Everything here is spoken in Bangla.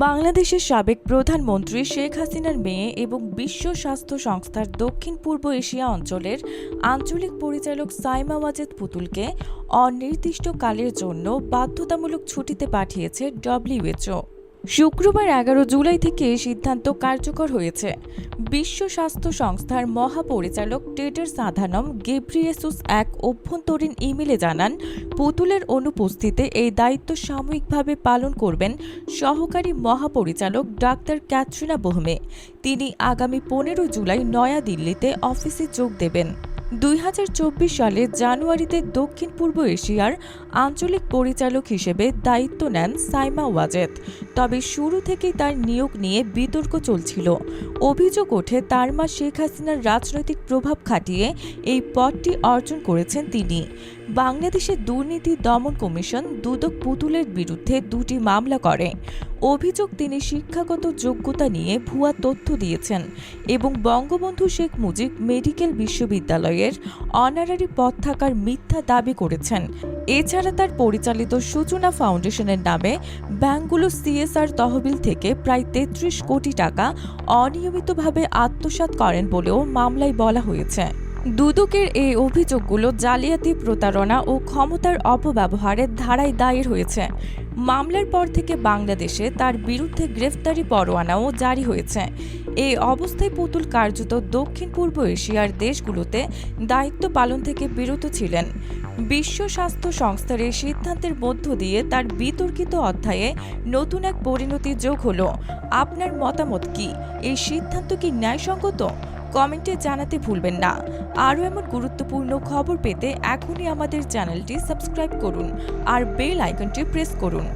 বাংলাদেশের সাবেক প্রধানমন্ত্রী শেখ হাসিনার মেয়ে এবং বিশ্ব স্বাস্থ্য সংস্থার দক্ষিণ পূর্ব এশিয়া অঞ্চলের আঞ্চলিক পরিচালক সাইমা ওয়াজেদ পুতুলকে অনির্দিষ্টকালের জন্য বাধ্যতামূলক ছুটিতে পাঠিয়েছে ডব্লিউএচও শুক্রবার এগারো জুলাই থেকে সিদ্ধান্ত কার্যকর হয়েছে। বিশ্ব স্বাস্থ্য সংস্থার মহাপরিচালক টেডার্স আধানম গেব্রিয়েসুস এক অভ্যন্তরীণ ইমেলে জানান, পুতুলের অনুপস্থিতিতে এই দায়িত্ব সাময়িকভাবে পালন করবেন সহকারী মহাপরিচালক ডাক্তার ক্যাটরিনা বোহমে। তিনি আগামী পনেরো জুলাই নয়াদিল্লিতে অফিসে যোগ দেবেন। দুই হাজার চব্বিশ সালে জানুয়ারিতে দক্ষিণ পূর্ব এশিয়ার আঞ্চলিক পরিচালক হিসেবে দায়িত্ব নেন সাইমা ওয়াজেদ। তবে শুরু থেকেই তার নিয়োগ নিয়ে বিতর্ক চলছিল। অভিযোগ ওঠে, তার মা শেখ হাসিনার রাজনৈতিক প্রভাব খাটিয়ে এই পদটি অর্জন করেছেন তিনি। বাংলাদেশের দুর্নীতি দমন কমিশন দুদক পুতুলের বিরুদ্ধে দুটি মামলা করে। অভিযোগ তিনি শিক্ষাগত যোগ্যতা নিয়ে ভুয়া তথ্য দিয়েছেন এবং বঙ্গবন্ধু শেখ মুজিব মেডিকেল বিশ্ববিদ্যালয়ের অনারারি পদ থাকার মিথ্যা দাবি করেছেন। এছাড়া তার পরিচালিত সূচনা ফাউন্ডেশনের নামে ব্যাংকগুলো সিএসআর তহবিল থেকে প্রায় তেত্রিশ কোটি টাকা অনিয়মিতভাবে আত্মসাৎ করেন বলেও মামলায় বলা হয়েছে। দুদকের এই অভিযোগগুলো জালিয়াতি প্রতারণা ও ক্ষমতার অপব্যবহারের ধারায় দায়ের হয়েছে। মামলার পর থেকে বাংলাদেশে তার বিরুদ্ধে গ্রেফতারি পরোয়ানাও জারি হয়েছে। এই অবস্থায় পুতুল কার্যত দক্ষিণ পূর্ব এশিয়ার দেশগুলোতে দায়িত্ব পালন থেকে বিরত ছিলেন। বিশ্ব স্বাস্থ্য সংস্থার এই সিদ্ধান্তের মধ্য দিয়ে তার বিতর্কিত অধ্যায়ে নতুন এক পরিণতি যোগ হলো। আপনার মতামত কি? এই সিদ্ধান্ত কি ন্যায়সঙ্গত? কমেন্টে জানাতে ভুলবেন না। আরও এমন গুরুত্বপূর্ণ খবর পেতে এখনই আমাদের চ্যানেলটি সাবস্ক্রাইব করুন আর বেল আইকনটি প্রেস করুন।